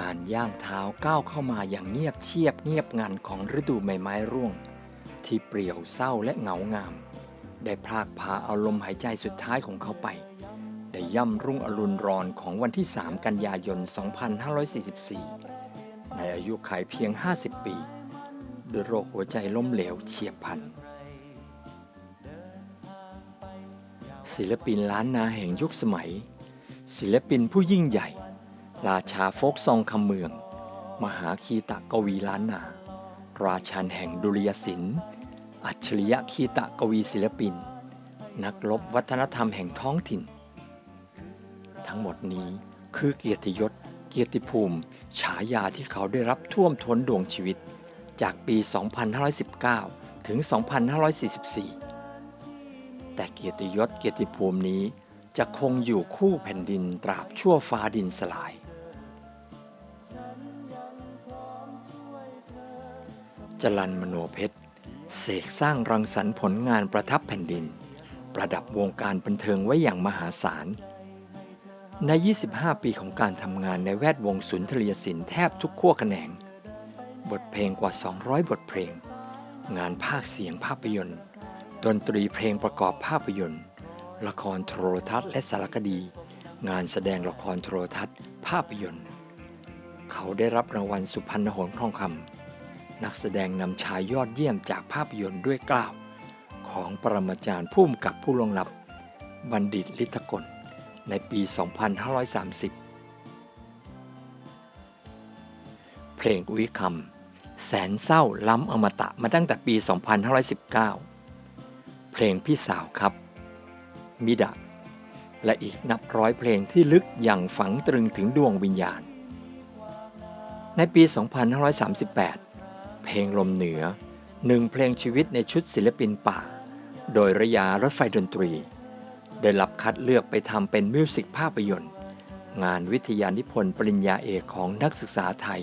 การย่างเท้าก้าวเข้ามาอย่างเงียบเชียบเงียบงันของฤดูใบไม้ร่วง ที่เปรี่ยวเศร้าและเหงางาม ได้พากพาเอาลมหายใจสุดท้ายของเขาไป ได้ย่ำรุ่งอรุณรอนของวันที่ 3 กันยายน 2544 ในอายุขัยเพียง 50 ปี ด้วยโรคหัวใจล้มเหลวเฉียบพลัน ศิลปินล้านนาแห่งยุคสมัย ศิลปินผู้ยิ่งใหญ่ ราชาโฟกซองคำเมือง มหาคีตะกวีล้านนา ราชันแห่งดุริยศิลป์อัจฉริยะคีตะกวีศิลปิน นักลบวัฒนธรรมแห่งท้องถิ่น ทั้งหมดนี้คือเกียรติยศ เกียรติภูมิ ฉายาที่เขาได้รับท่วมท้นดวงชีวิต จากปี 2519 ถึง 2544 แต่เกียรติยศเกียรติภูมินี้จะคงอยู่คู่แผ่นดินตราบชั่วฟ้าดินสลาย จรันมโนเพชรเสกสร้างรังสรรค์ผลงานประทับแผ่นดิน ประดับวงการบันเทิงไว้อย่างมหาศาล ใน 25 ปีของการทำงานในแวดวงสุนทรียศิลป์แทบทุกขั้วแขนง บทเพลงกว่า 200 บทเพลง งานภาคเสียงภาพยนตร์ ดนตรีเพลงประกอบภาพยนตร์ ละครโทรทัศน์และสารคดี งานแสดงละครโทรทัศน์ ภาพยนตร์ เขาได้รับรางวัลสุพรรณหงส์ทองคำนักแสดงนำชายยอดเยี่ยมจากภาพยนตร์ด้วยเกล้าว ของปรมาจารย์ผู้กำกับผู้ลงลับ บัณฑิตลิทกล ในปี 2530 เพลงอุ้ยคำแสนเศร้าล้ำอมตะมาตั้งแต่ปี 2519 เพลงพี่สาวครับ มิดะและอีกนับร้อยเพลงที่ลึกอย่างฝังตรึงถึงดวงวิญญาณ ในปี 2538 เพลงลมเหนือหนึ่งเพลงชีวิตในชุดศิลปินป่า โดยระยารถไฟดนตรี ได้รับคัดเลือกไปทำเป็นมิวสิกภาพยนตร์ งานวิทยานิพนธ์ปริญญาเอกของนักศึกษาไทย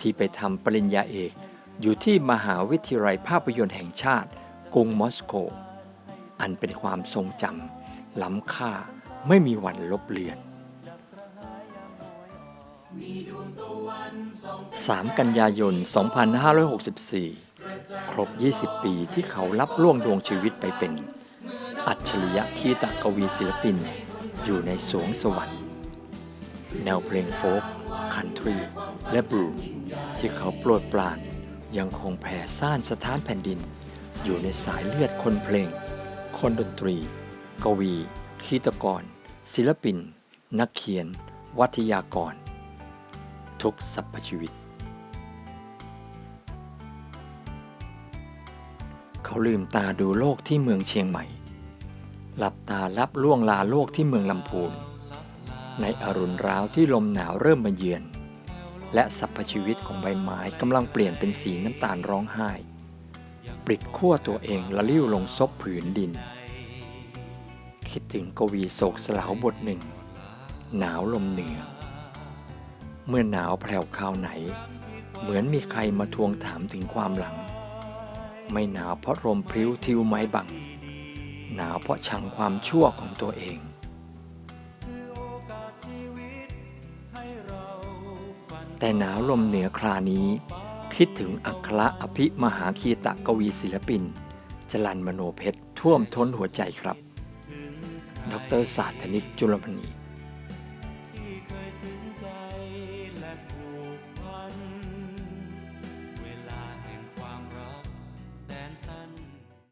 ที่ไปทำปริญญาเอก อยู่ที่มหาวิทยาลัยภาพยนตร์แห่งชาติ กรุงมอสโก อันเป็นความทรงจำล้ำค่าไม่มีวันลบเลือน 3 กันยายน 2564 ครบ 20 ปีที่เขารับล่วงดวงชีวิตไปเป็น อัจฉริยะคีตะกวีศิลปิน อยู่ในสวงสวรรค์ แนวเพลงโฟล์กคันทรี และบลูที่เขาโปรดปรานยังคงแผ่ซ่านสถานแผ่นดิน อยู่ในสายเลือดคนเพลง คนดนตรี กวี คีตกร ศิลปิน นักเขียน วัทยากร ทุกสรรพชีวิต เขาลืมตาดูโลกที่เมืองเชียงใหม่ หลับตารับล่วงลาโลกที่เมืองลำพูน ในอรุณร้าวที่ลมหนาวเริ่มมาเยือน และสรรพชีวิตของใบไม้กำลังเปลี่ยนเป็นสีน้ำตาลร้องไห้ ปลิดขั้วตัวเองละลิ้วลงซบผืนดิน คิดถึงกวีโศกสลาวบทหนึ่ง หนาวลมเหนือ เมื่อหนาวแผ่วคราวไหน เหมือนมีใครมาทวงถามถึงความหลัง ไม่หนาวเพราะลมพลิ้วทิวไม้บัง หนาวเพราะชังความชั่วของตัวเองแต่หนาวลมเหนือครานี้ คิดถึงอัครอภิมหาคีตะกวีศิลปิน จรันมโนเพชรท่วมท้นหัวใจครับ ดรศาสตร์ธนิกจุลมณี ผูกพัน